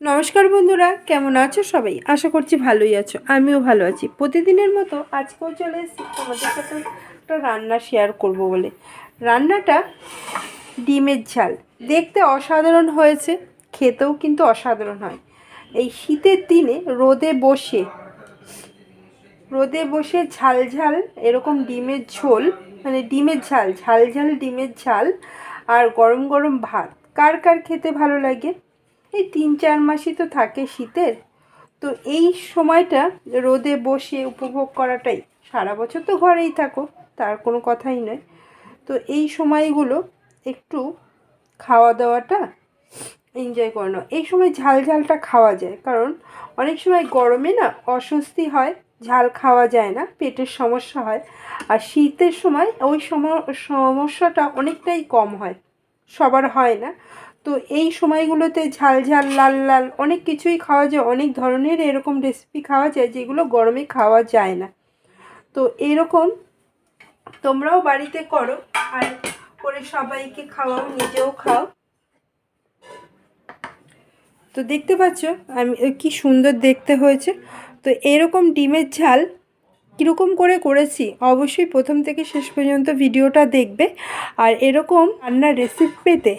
নমস্কার বন্ধুরা, কেমন আছো সবাই? আশা করছি ভালোই আছো। আমিও ভালো আছি। প্রতিদিনের মতো আজকেও চলে এসেছি তোমাদের সাথে একটা রান্না শেয়ার করব বলে। রান্নাটা ডিমের ঝাল। দেখতে অসাধারণ হয়েছে, খেতেও কিন্তু অসাধারণ হয়। এই শীতের দিনে রোদে বসে রোদে বসে ঝাল ঝাল এরকম ডিমের ঝোল মানে ডিমের ঝাল ঝাল ঝাল ডিমের ঝাল আর গরম গরম ভাত। কার কার খেতে ভালো লাগে? এই তিন চার মাসই তো থাকে শীতের। তো এই সময়টা রোদে বসে উপভোগ করাটাই। সারা বছর তো ঘরেই থাকো, তার কোনো কথাই নয়। তো এই সময়গুলো একটু খাওয়া দাওয়াটা এনজয় করে নাও। এই সময় ঝাল ঝালটা খাওয়া যায়, কারণ অনেক সময় গরমে না অস্বস্তি হয়, ঝাল খাওয়া যায় না, পেটের সমস্যা হয়। আর শীতের সময় ওই সম- সমস্যাটা অনেকটাই কম হয়, সবার হয় না। তো এই সময়গুলোতে ঝাল ঝাল, লাল লাল অনেক কিছুই খাওয়া যায়। অনেক ধরনের এরকম রেসিপি খাওয়া যায় যেগুলো গরমে খাওয়া যায় না। তো এরকম তোমরাও বাড়িতে করো আর করে সবাইকে খাওয়াও, নিজেও খাও। তো দেখতে পাচ্ছ, আমি কি সুন্দর দেখতে হয়েছে। তো এরকম ডিমের ঝাল কীরকম করে করেছি, অবশ্যই প্রথম থেকে শেষ পর্যন্ত ভিডিওটা দেখবে। আর এরকম রান্নার রেসিপি পেতে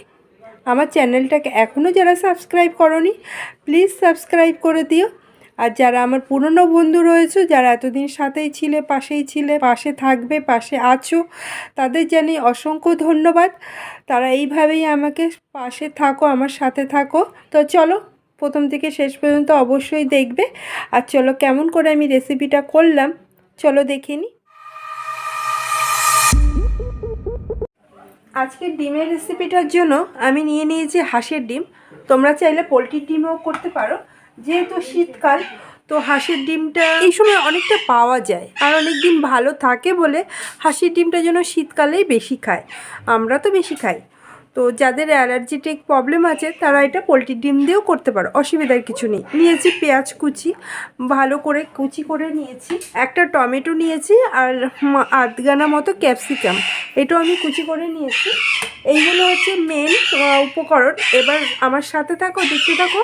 আমার চ্যানেলটাকে এখনও যারা সাবস্ক্রাইব করনি, প্লিজ সাবস্ক্রাইব করে দিও। আর যারা আমার পুরনো বন্ধু রয়েছে, যারা এতদিন সাথেই ছিলে, পাশেই ছিলে, পাশে থাকবে, পাশে আছো, তাদের জানি অসংখ্য ধন্যবাদ। তারা এইভাবেই আমাকে পাশে থাকো, আমার সাথে থাকো। তো চলো, প্রথম থেকে শেষ পর্যন্ত অবশ্যই দেখবে। আর চলো, কেমন করে আমি রেসিপিটা করলাম, চলো দেখে নিই আজকে ডিমের রেসিপিটার জন্য আমি নিয়ে নিয়েছি হাঁসের ডিম। তোমরা চাইলে পোলট্রির ডিমও করতে পারো। যেহেতু শীতকাল, তো হাঁসের ডিমটা এই সময় অনেকটা পাওয়া যায়। আর অনেক দিন ভালো থাকে বলে হাঁসের ডিমটা যেন শীতকালেই বেশি খায়। আমরা তো বেশি খাই। তো যাদের অ্যালার্জিটিক প্রবলেম আছে, তারা এটা পোলট্রির ডিম দিয়েও করতে পারো, অসুবিধার কিছু নেই। নিয়েছি পেঁয়াজ কুচি, ভালো করে কুচি করে নিয়েছি, একটা টমেটো নিয়েছি আর আধগানা মতো ক্যাপসিকাম। এটাও আমি কুচি করে নিয়েছি। এইগুলো হচ্ছে মেন উপকরণ। এবার আমার সাথে থাকো, দেখতে থাকো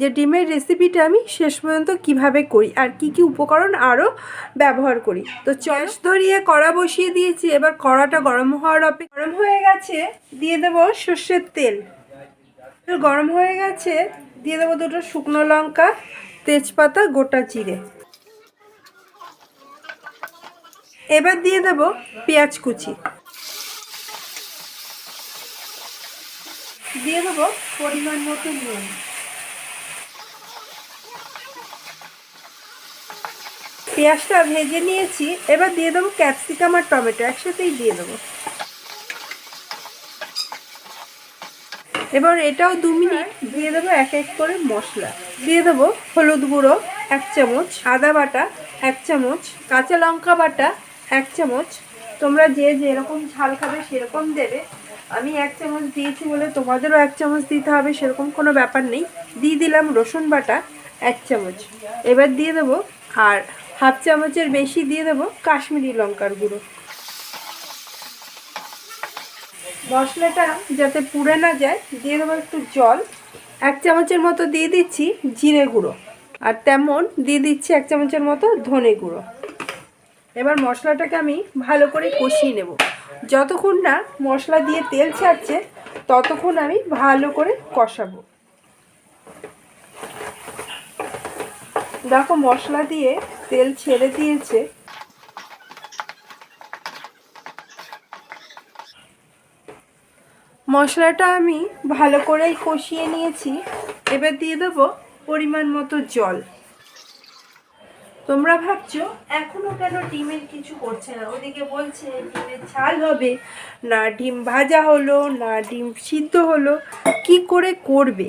যে ডিমের রেসিপিটা আমি শেষ পর্যন্ত কীভাবে করি আর কি কি উপকরণ আরও ব্যবহার করি। তো চয়েস ধরিয়ে কড়া বসিয়ে দিয়েছি। এবার কড়াটা গরম হওয়ার অপেক্ষা গরম হয়ে গেছে, দিয়ে দেবো সর্ষের তেল। গরম হয়ে গেছে, দিয়ে দেবো দুটো শুকনো লঙ্কা, তেজপাতা, গোটা জিরে। এবার দিয়ে দেবো পেঁয়াজ কুচি। দিয়ে দেবো পরিমাণ মতো নুন। পেঁয়াজটা ভেজে নিয়েছি, এবার দিয়ে দেবো ক্যাপসিকাম আর টমেটো, একসাথেই দিয়ে দেবো। এবার এটাও দু মিনিট দিয়ে দেবো এক এক করে মশলা। দিয়ে দেবো হলুদ গুঁড়ো এক চামচ আদা বাটা এক চামচ কাঁচা লঙ্কা বাটা এক চামচ তোমরা যে যেরকম ঝাল খাবে সেরকম দেবে। আমি এক চামচ দিয়েছি বলে তোমাদেরও এক চামচ দিতে হবে সেরকম কোনো ব্যাপার নেই। দিয়ে দিলাম রসুন বাটা এক চামচ। এবার দিয়ে দেবো আর হাফ চামচের বেশি দিয়ে দেবো কাশ্মীরি লঙ্কার গুঁড়ো। মশলাটা যাতে পুড়ে না যায়, দিয়ে দেবো একটু জল। এক চামচের মতো দিয়ে দিচ্ছি জিরে গুঁড়ো। আর তেমন দিয়ে দিচ্ছি এক চামচের মতো ধনে গুঁড়ো। এবার মশলাটাকে আমি ভালো করে কষিয়ে নেব। যতক্ষণ না মশলা দিয়ে তেল ছাড়ছে, ততক্ষণ আমি ভালো করে কষাবো। দেখো মশলা দিয়ে তেল ছেড়ে দিয়েছে। মশলাটা আমি ভালো করেই কষিয়ে নিয়েছি। এবার দিয়ে দেবো পরিমাণ মতো জল। তোমরা ভাবছ, এখনও কেন ডিমের কিছু করছে না? ওদিকে বলছে, ডিমের ঝাল হবে, না ডিম ভাজা হলো, না ডিম সিদ্ধ হলো, কি করে করবে?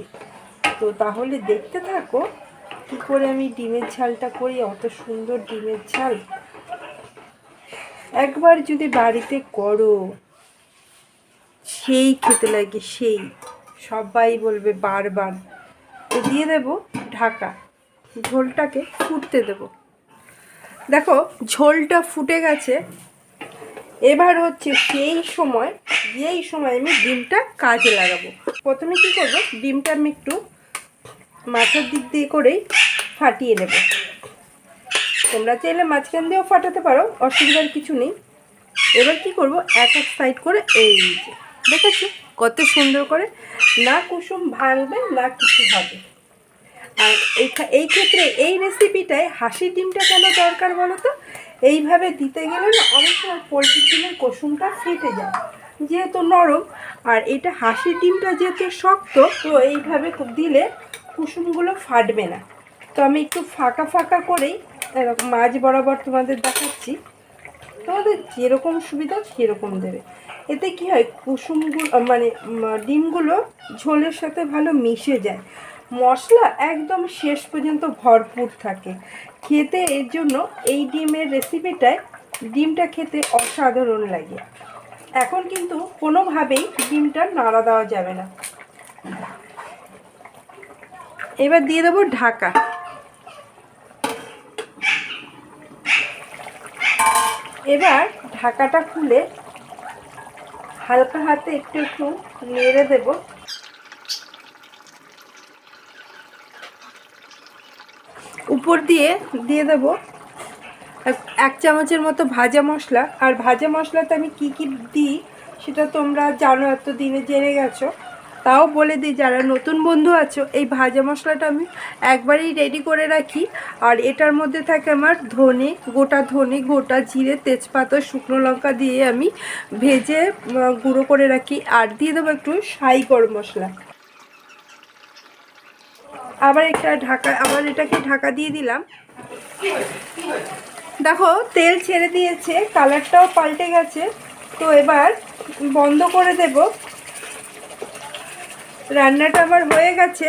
তো তাহলে দেখতে থাকো, কি করে আমি ডিমের ঝালটা করি, অত সুন্দর ডিমের ঝাল। একবার যদি বাড়িতে করো সেই খেতে লাগে সেই। সবাই বলবে বারবার। তো দিয়ে দেব ঢাকা। ঝোলটাকে ফুটতে দেব। দেখো, ঝোলটা ফুটে গেছে। এবার হচ্ছে সেই সময়, যেই সময় আমি ডিমটা কাজে লাগাবো। প্রথমে কি করব? ডিমটা আমি একটু মাথার দিক দিয়ে করেই ফাটিয়ে নেব। তোমরা চাইলে মাঝখান দিয়েও ফাটাতে পারো, অসুবিধার কিছু নেই। এবার কি করব? এক এক সাইড করে এই দেখেছ? কত সুন্দর করে? না কুসুম ভাঙবে, না কিছু হবে। আর এই ক্ষেত্রে এই রেসিপিটায় হাসি ডিমটা কেন দরকার বলো তো এইভাবে দিতে গেলে না অনেক সময় পোলট্রির ডিমের কুসুমটা ফেটে যায়, যেহেতু নরম। আর এটা হাসি ডিমটা যেহেতু শক্ত, তো এইভাবে দিলে কুসুমগুলো ফাটবে না। তো আমি একটু ফাঁকা ফাঁকা করেই মাঝ বরাবর তোমাদের দেখাচ্ছি। তোমাদের যেরকম সুবিধা সেরকম দেবে? এতে কি হয়, কুসুমগুলো মানে ডিমগুলো ঝোলের সাথে ভালো মিশে যায়। মশলা একদম শেষ পর্যন্ত ভরপুর থাকে। খেতে এর জন্য এই ডিমের রেসিপিটায় ডিমটা খেতে অসাধারণ লাগে। এখন কিন্তু কোনোভাবেই ডিমটা নাড়া দেওয়া যাবে না। এবার দিয়ে দেবো ঢাকা। এবার ঢাকাটা খুলে হালকা হাতে একটু একটু নেড়ে দেব। উপর দিয়ে দিয়ে দেব এক- চামচের মতো ভাজা মশলা। আর ভাজা মশলাতে আমি কি কি দিই সেটা তোমরা জানো এত দিনে জেনে গেছো। তাও বলে দিই, যারা নতুন বন্ধু আছো, এই ভাজা মশলাটা আমি একবারেই রেডি করে রাখি। আর এটার মধ্যে থাকে আমার ধনে, গোটা ধনে, গোটা জিরে, তেজপাতা, শুকনো লঙ্কা দিয়ে আমি ভেজে গুঁড়ো করে রাখি। আর দিয়ে দেবো একটু সাই গরম মশলা। আবার একটা ঢাকা, আবার এটাকে ঢাকা দিয়ে দিলাম। দেখো, তেল ছেড়ে দিয়েছে কালারটাও পাল্টে গেছে। তো এবার বন্ধ করে দেব। রান্নাটা আমার হয়ে গেছে।